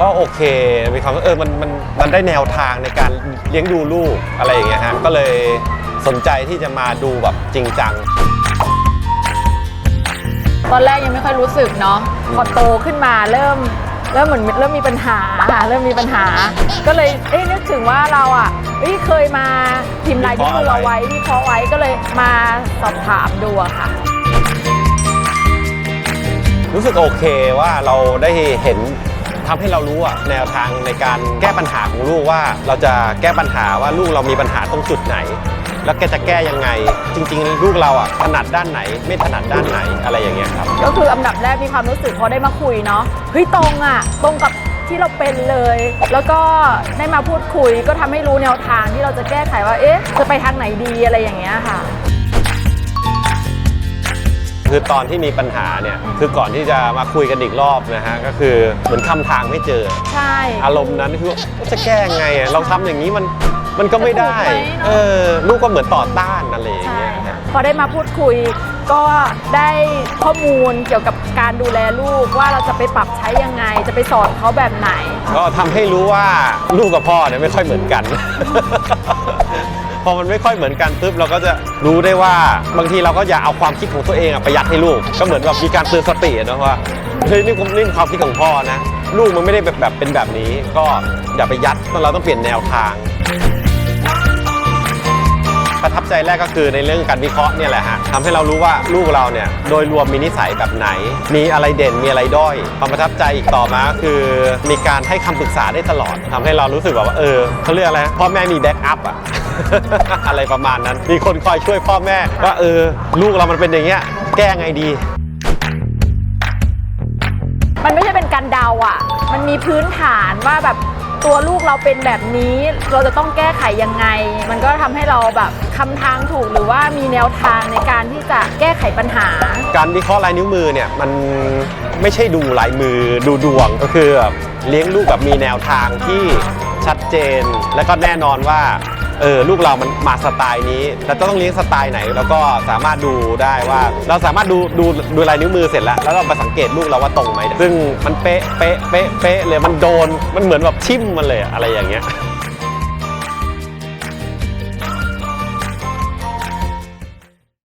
ก็โอเคมีความว่าเออมันมันมันได้แนวทางในการเลี้ยงดูลูกอะไรอย่างเงี้ยฮะก็เลยสนใจที่จะมาดูแบบจริงจัง ตอนแรกยังไม่ค่อยรู้สึกเนาะพอโตขึ้นมาเริ่มเริ่มเหมือนเริ่มมีปัญหาค่ะเริ่มมีปัญหา ก็เลยเอ้ยนึกถึงว่าเราอะเอ้ยเคยมาพิมพ์ลายนิ้วมือเอาไว้วิเคราะห์ไว้ก็เลยมาสอบถามดูอะค่ะ รู้สึกโอเคว่าเราได้เห็น ทำให้เรารู้อะแนวทางในการแก้ปัญหาของลูกว่า เราจะแก้ปัญหาว่าลูกเรามีปัญหาตรงจุดไหน แล้วแกจะแก้ยังไง จริง ๆ ลูกเราอะถนัดด้านไหน ไม่ถนัดด้านไหนอะไรอย่างเงี้ยครับก็คืออันดับแรกมีความรู้สึกพอได้มาคุยเนาะเฮ้ยตรงอะตรงกับที่เราเป็นเลย แล้วก็ได้มาพูดคุยก็ทำให้รู้แนวทางที่เราจะแก้ไขว่าเอ๊ะจะไปทางไหนดีอะไรอย่างเงี้ยค่ะ คือตอนที่มีปัญหาเนี่ยคือก่อนที่จะมาคุยกันอีกรอบนะฮะก็คือเหมือนคำทางไม่เจอ ใช่ อารมณ์นั้นคือว่าจะแก้ไงอะเราทำอย่างนี้มันมันก็ไม่ได้จะถูกไหมเนอะ เออลูกก็เหมือนต่อต้านอะไรอย่างใช่เงี้ยค่ะฮะ พอได้มาพูดคุย ก็ได้ข้อมูลเกี่ยวกับการดูแลลูกว่าเราจะไปปรับใช้ยังไง จะไปสอนเขาแบบไหน ก็ทำให้รู้ว่าลูกกับพ่อเนี่ยไม่ค่อยเหมือนกัน พอมันไม่ค่อยเหมือนกันปุ๊บเราก็จะรู้ได้ว่าบางทีเราก็อย่าเอาความคิดของตัวเองอะไปยัดให้ลูก ก็เหมือนแบบมีการเตือนสตินะว่าเฮ้ยนี่ผมนี่ความคิดของพ่อนะ ลูกมันไม่ได้แบบแบบเป็นแบบนี้ ก็อย่าไปยัดเราต้องเปลี่ยนแนวทางประทับใจแรกก็คือในเรื่องการวิเคราะห์เนี่ยแหละฮะทำให้เรารู้ว่าลูกเราเนี่ยโดยรวมมีนิสัยแบบไหน มีอะไรเด่นมีอะไรด้อยความประทับใจอีกต่อมาก็คือ มีการให้คำปรึกษาได้ตลอดทำให้เรารู้สึกแบบว่าเออเขาเรียกอะไรพ่อแม่มีแบ็กอัพอะ อะไรประมาณนั้น มีคนคอยช่วยพ่อแม่ว่าเออ ลูกเรามันเป็นอย่างเงี้ย แก้ไงดี มันไม่ใช่เป็นการเดาอะ มันมีพื้นฐานว่าแบบตัวลูกเราเป็นแบบนี้ เราจะต้องแก้ไขยังไง มันก็ทำให้เราแบบคำทางถูกหรือว่ามีแนวทางในการที่จะแก้ไขปัญหา การวิเคราะห์ลายนิ้วมือเนี่ยมันไม่ใช่ดูลายมือดูดวงก็คือแบบเลี้ยงลูกแบบมีแนวทางที่ชัดเจน และก็แน่นอนว่า เออลูกเรามันมาสไตล์นี้เราจะต้องเลี้ยงสไตล์ไหน แล้วก็สามารถดูได้ว่า เราสามารถดูดูดูลายนิ้วมือเสร็จแล้ว แล้วเราไปสังเกตลูกเราว่าตรงไหมซึ่งมันเป๊ะเป๊ะเป๊ะเป๊ะเลยมันโดนมันเหมือนแบบชิมมันเลยอะไรอย่างเงี้ย